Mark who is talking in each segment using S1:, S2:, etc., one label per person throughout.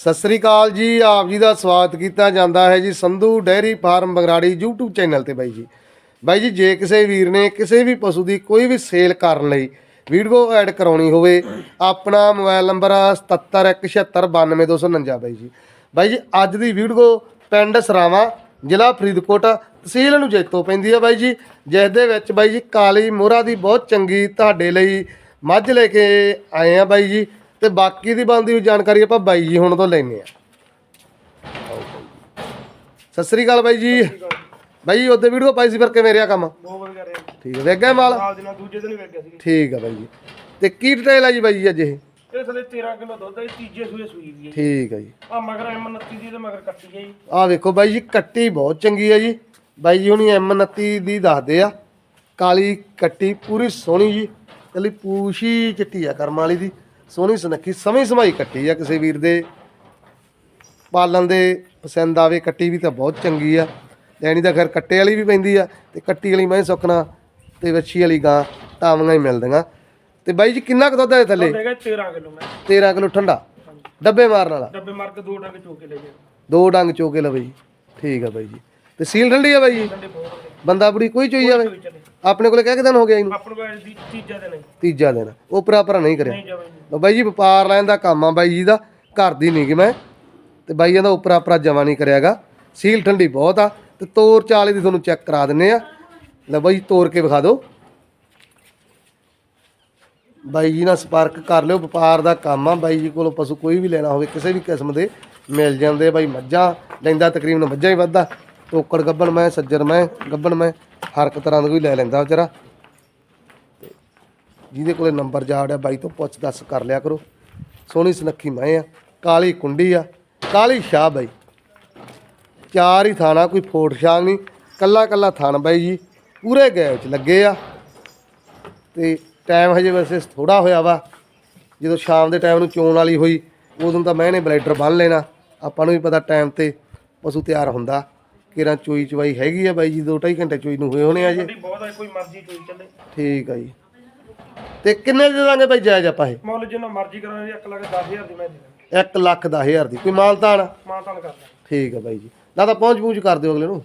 S1: ਸਤਿ ਸ੍ਰੀ ਅਕਾਲ ਜੀ, ਆਪ ਜੀ ਦਾ ਸਵਾਗਤ ਕੀਤਾ ਜਾਂਦਾ ਹੈ ਜੀ Sandhu dairy farm Bangrari YouTube channel ਤੇ ਬਾਈ ਜੀ। ਬਾਈ ਜੀ, ਜੇ ਕਿਸੇ ਵੀਰ ਨੇ ਕਿਸੇ ਵੀ ਪਸ਼ੂ ਦੀ ਕੋਈ ਵੀ ਸੇਲ ਕਰਨ ਲਈ ਵੀਡੀਓ ਐਡ ਕਰਾਉਣੀ ਹੋਵੇ, ਆਪਣਾ ਮੋਬਾਈਲ ਨੰਬਰ 7717692249 ਬਾਈ ਜੀ। ਬਾਈ ਜੀ, ਅੱਜ ਦੀ ਵੀਡੀਓ ਪਿੰਡ ਸਰਾਵਾ, ਜ਼ਿਲ੍ਹਾ ਫਰੀਦਕੋਟ, ਤਹਿਸੀਲ ਨੂੰ ਜੈਤੋ ਪੈਂਦੀ ਹੈ ਬਾਈ ਜੀ, ਜਿਸ ਦੇ ਵਿੱਚ ਬਾਈ ਜੀ ਕਾਲੀ ਮੋਹਰਾ ਦੀ ਬਹੁਤ ਚੰਗੀ ਤੁਹਾਡੇ ਲਈ ਮੱਝ ਲੈ ਕੇ ਆਏ ਆ ਬਾਈ ਜੀ। ਤੇ ਬਾਕੀ ਦੀ ਬੰਦੀ ਹੋਈ ਜਾਣਕਾਰੀ ਆਪਾਂ ਬਾਈ ਜੀ ਹੁਣ ਤੋਂ ਲੈਣੇ ਆ ਸਤਿ ਸ੍ਰੀ ਅਕਾਲ ਬਾਈ ਜੀ। ਬਾਈ ਉਹਦੇ ਵੀਡੀਓ ਪਾਈ ਸੀ ਫਿਰ ਕਿਵੇਂ ਰਿਹਾ ਕੰਮ?
S2: ਬਹੁਤ ਵਧੀਆ ਰਿਹਾ
S1: ਠੀਕ ਹੈ ਗਏ ਮਾਲ?
S2: ਨਾਲ ਦੇ ਨਾਲ ਦੂਜੇ ਦਿਨ ਵੇਖ ਗਿਆ ਸੀ।
S1: ਠੀਕ ਹੈ ਬਾਈ ਜੀ। ਤੇ ਕੀ ਡਿਟੇਲ ਆ ਜੀ ਬਾਈ ਜੀ ਅੱਜ ਇਹ?
S2: ਇਹ ਥਲੇ 13 ਕਿਲੋ ਦੁੱਧ ਹੈ ਜੀ, ਤੀਜੇ ਸੂਏ ਸੂਈ ਦੀ ਹੈ
S1: ਠੀਕ ਹੈ ਜੀ।
S2: ਆ ਮਗਰ M29 ਦੀ ਤੇ ਮਗਰ ਕੱਟੀ ਹੈ ਜੀ।
S1: ਆਹ ਵੇਖੋ ਬਾਈ ਜੀ ਕੱਟੀ ਬਹੁਤ ਚੰਗੀ ਹੈ ਜੀ। ਬਾਈ ਜੀ ਹੁਣੀ M29 ਦੀ ਦੱਸਦੇ ਆ। ਕਾਲੀ ਕੱਟੀ ਪੂਰੀ ਸੋਹਣੀ ਜੀ। ਕੱਲੀ ਪੂਛੀ ਚਿੱਟੀ ਆ ਕਰਮ ਵਾਲੀ ਦੀ। ਸੋਹਣੀ ਸੁਨੱਖੀ ਸਮਝ ਸਮਾਈ ਕੱਟੀ ਆ ਕਿਸੇ ਵੀਰ ਦੇ। ਪਾਲਣ ਦੇ ਪਸੰਦ ਆਵੇ ਕੱਟੀ ਵੀ ਤਾਂ ਬਹੁਤ ਚੰਗੀ ਆ। ਲੈਣੀ ਤਾਂ ਖੈਰ ਕੱਟੇ ਵਾਲੀ ਵੀ ਪੈਂਦੀ ਆ ਤੇ ਕੱਟੀ ਵਾਲੀ ਮੈਂ ਸੁੱਕਣਾ ਤੇ ਵੱਛੀ ਵਾਲੀ ਗਾਂ ਟਾਵੀਆਂ ਹੀ ਮਿਲਦੀਆਂ। ਤੇ ਬਾਈ ਜੀ ਕਿੰਨਾ ਕੁ ਦੁੱਧ ਹੈ ਥੱਲੇ?
S2: ਹੈਗਾ 13 ਕਿਲੋ ਮੈਂ।
S1: 13 ਕਿਲੋ ਠੰਡਾ? ਡੱਬੇ ਮਾਰਨ ਵਾਲਾ?
S2: ਡੱਬੇ ਮਾਰ ਕੇ ਦੋ ਡੰਗ ਚੋਕ ਲੈ ਗਿਆ
S1: ਦੋ ਡੰਗ ਚੋਕੇ ਲਵੇ ਜੀ ਠੀਕ ਆ ਬਾਈ ਜੀ। ਤੇ ਸੀਲ ਠੰਡੀ ਆ ਬਾਈ ਜੀ? ਬੰਦਾ ਬੁੜੀ ਕੋਈ ਚੋਈ ਜਾਵੇ।
S2: ਚੱਲੇ
S1: ਆਪਣੇ ਕੋਲੇ ਕਿਹ ਦਿਨ ਹੋ ਗਿਆ ਇਹਨੂੰ।
S2: ਆਪਣੇ ਕੋਲ ਦੀ ਤੀਜਾ ਦਿਨ ਹੈ।
S1: ਤੀਜਾ ਦਿਨ। ਉਪਰਾ ਪਰਾ ਨਹੀਂ ਕਰਿਆ।
S2: ਨਹੀਂ ਜਾਵੇ ਜੀ।
S1: ਲਓ ਬਾਈ ਜੀ ਵਪਾਰ ਲੈਣ ਦਾ ਕੰਮ ਆ ਬਾਈ ਜੀ ਦਾ। ਘਰ ਦੀ ਨਹੀਂ ਕਿ ਮੈਂ। ਤੇ ਬਾਈਆਂ ਦਾ ਉਪਰਾ ਪਰਾ ਜਮਾ ਨਹੀਂ ਕਰਿਆਗਾ। ਸੀਲ ਠੰਡੀ ਬਹੁਤ ਆ। ਤੇ ਤੋਰ ਚਾਲੇ ਦੀ ਤੁਹਾਨੂੰ ਚੈੱਕ ਕਰਾ ਦਿੰਨੇ ਆ। ਲੈ ਬਾਈ ਤੋਰ ਕੇ ਵਿਖਾ ਦਿਓ। ਬਾਈ ਜੀ ਨਾਲ ਸੰਪਰਕ ਕਰ ਲਿਓ। ਵਪਾਰ ਦਾ ਕੰਮ ਆ। ਬਾਈ ਜੀ ਕੋਲੋਂ ਪਸ਼ੂ ਕੋਈ ਵੀ ਲੈਣਾ ਹੋਵੇ ਕਿਸੇ ਵੀ ਕਿਸਮ ਦੇ ਮਿਲ ਜਾਂਦੇ ਆ। ਬਾਈ ਮੱਝਾਂ ਲੈਂਦਾ ਤਕਰੀਬਨ ਮੱਝਾਂ ਹੀ ਵੱਧਾ ਟੋਕੜ ਗੱਬਣ ਮੈਂ ਸੱਜਰ ਮੈਂ, ਗੱਬਣ ਮੈਂ, ਹਰ ਇੱਕ ਤਰ੍ਹਾਂ ਦਾ ਕੋਈ ਲੈ ਲੈਂਦਾ ਵਿਚਾਰਾ। ਤੇ ਜਿਹਦੇ ਕੋਲੇ ਨੰਬਰ ਜਾੜਿਆ ਬਾਈ ਤੋਂ ਪੁੱਛ ਦੱਸ ਕਰ ਲਿਆ ਕਰੋ। ਸੋਹਣੀ ਸੁਨੱਖੀ ਮੈਂ ਆ, ਕਾਲੀ ਕੁੰਡੀ ਆ, ਕਾਲੀ ਸ਼ਾਹ ਬਾਈ। ਚਾਰ ਹੀ ਥਾਣਾ, ਕੋਈ ਫੋਟ ਸ਼ਾਹ ਨਹੀਂ, ਕੱਲਾ ਕੱਲਾ ਥਾਣ ਬਾਈ ਜੀ, ਪੂਰੇ ਗਏ ਚ ਲੱਗੇ ਆ। ਤੇ ਟਾਈਮ ਹਜੇ ਵੈਸੇ ਥੋੜਾ ਹੋਇਆ ਵਾ, ਜਦੋਂ ਸ਼ਾਮ ਦੇ ਟਾਈਮ ਨੂੰ ਚੋਣ ਵਾਲੀ ਹੋਈ, ਉਦੋਂ ਤਾਂ ਮੈਂ ਨੇ ਬਲੈਡਰ ਬੰਨ ਲੈਣਾ, ਆਪਾਂ ਨੂੰ ਵੀ ਪਤਾ ਟਾਈਮ ਤੇ ਪਸ਼ੂ ਤਿਆਰ ਹੁੰਦਾ। ਕਿਰਾਂ ਚੋਈ ਚਵਾਈ ਹੈਗੀ ਆ ਬਾਈ ਜੀ 2.5 ਘੰਟੇ ਚੋਈ ਨੂੰ ਹੋਏ ਹੋਣੇ ਆ ਜੀ।
S2: ਬਹੁਤ ਹੈ ਕੋਈ ਮਰਜ਼ੀ ਚੋਈ ਚੱਲੇ।
S1: ਠੀਕ ਆ ਜੀ। ਤੇ ਕਿੰਨੇ ਦੇ ਦਾਂਗੇ ਭਾਈ ਜਾਇਜ਼ ਆਪਾਂ ਇਹ?
S2: ਮੁੱਲ ਜਿੰਨਾ ਮਰਜ਼ੀ ਕਰਾਂਗੇ 1 ਲੱਖ 10000 ਦੀ ਮੈਂ ਦੇ ਦਾਂਗਾ।
S1: 1 ਲੱਖ 10000 ਦੀ। ਕੋਈ ਮਾਲਤਾਨ
S2: ਮਾਂ ਤਾਨ ਕਰਦਾ
S1: ਠੀਕ ਆ ਬਾਈ ਜੀ। ਨਾ ਤਾਂ ਪਹੁੰਚ ਪੂੰਚ ਕਰ ਦਿਓ ਅਗਲੇ ਨੂੰ।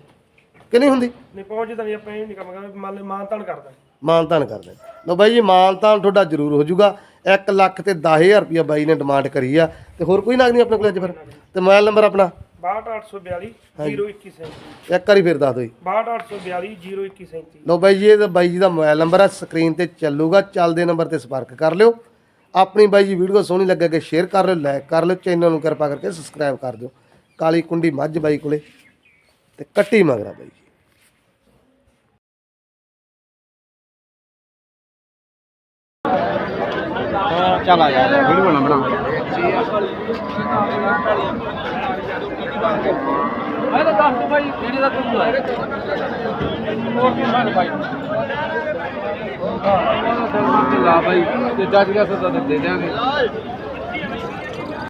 S1: ਕਿ ਨਹੀਂ ਹੁੰਦੀ?
S2: ਨਹੀਂ ਪਹੁੰਚਦਾ ਨਹੀਂ ਆਪਾਂ ਇਹ ਨਹੀਂ ਕੰਮ ਕਰਾਂਗੇ ਮੰਨ ਲੈ ਮਾਂ ਤਾਨ ਕਰਦਾ
S1: ਲਓ ਬਾਈ ਜੀ ਮਾਨਤਾਨ ਤੁਹਾਡਾ ਜ਼ਰੂਰ ਹੋ ਜਾਊਗਾ। 1 ਲੱਖ ਤੇ 10000 ਰੁਪਇਆ ਬਾਈ ਨੇ ਡਿਮਾਂਡ ਕਰੀ ਆ। ਤੇ ਹੋਰ ਕੋਈ ਨਾਗ ਨਹੀਂ ਆਪਣੇ ਕੋਲ ਅੱਜ ਫਿਰ? ਤੇ ਮੋਬਾਈਲ ਨੰਬਰ ਆਪਣਾ?
S2: 62842 0137
S1: ਇੱਕ ਵਾਰੀ ਫਿਰ ਦੱਸ ਦਿਓ ਜੀ।
S2: 62842 0137
S1: ਲਓ ਬਾਈ ਜੀ ਇਹ ਤਾਂ ਬਾਈ ਜੀ ਦਾ ਮੋਬਾਈਲ ਨੰਬਰ ਆ ਸਕਰੀਨ ਤੇ ਚੱਲੂਗਾ। ਚੱਲਦੇ ਨੰਬਰ ਤੇ ਸੰਪਰਕ ਕਰ ਲਿਓ। ਆਪਣੀ ਬਾਈ ਜੀ ਵੀਡੀਓ ਸੋਹਣੀ ਲੱਗੇ ਕਿ ਸ਼ੇਅਰ ਕਰ ਲਿਓ ਲਾਈਕ ਕਰ ਲਿਓ ਚੈਨਲ ਨੂੰ ਕਿਰਪਾ ਕਰਕੇ ਸਬਸਕ੍ਰਾਈਬ ਕਰ ਦਿਓ। ਕਾਲੀ ਕੁੰਡੀ ਮੱਝ ਬਾਈ ਕੋਲੇ ਤੇ ਕੱਟੀ ਮਗਰਾ ਬਾਈ ਜੀ।
S3: ਚੱਲ ਆ ਜਾ ਵੀਡੀਓ ਨਾ ਬਣਾ।
S2: ਮੈਂ ਤਾਂ ਦੱਸ ਭਾਈ ਕਿਹੜੇ ਦਾ ਤੂੰ ਹੈ ਹੋਰ ਕੀ ਮਾਰ ਭਾਈ
S3: ਲਾ ਭਾਈ ਤੇ ਜੱਜ ਗਿਆ ਸਦਾ ਦੇ ਦਿਆਂਗੇ।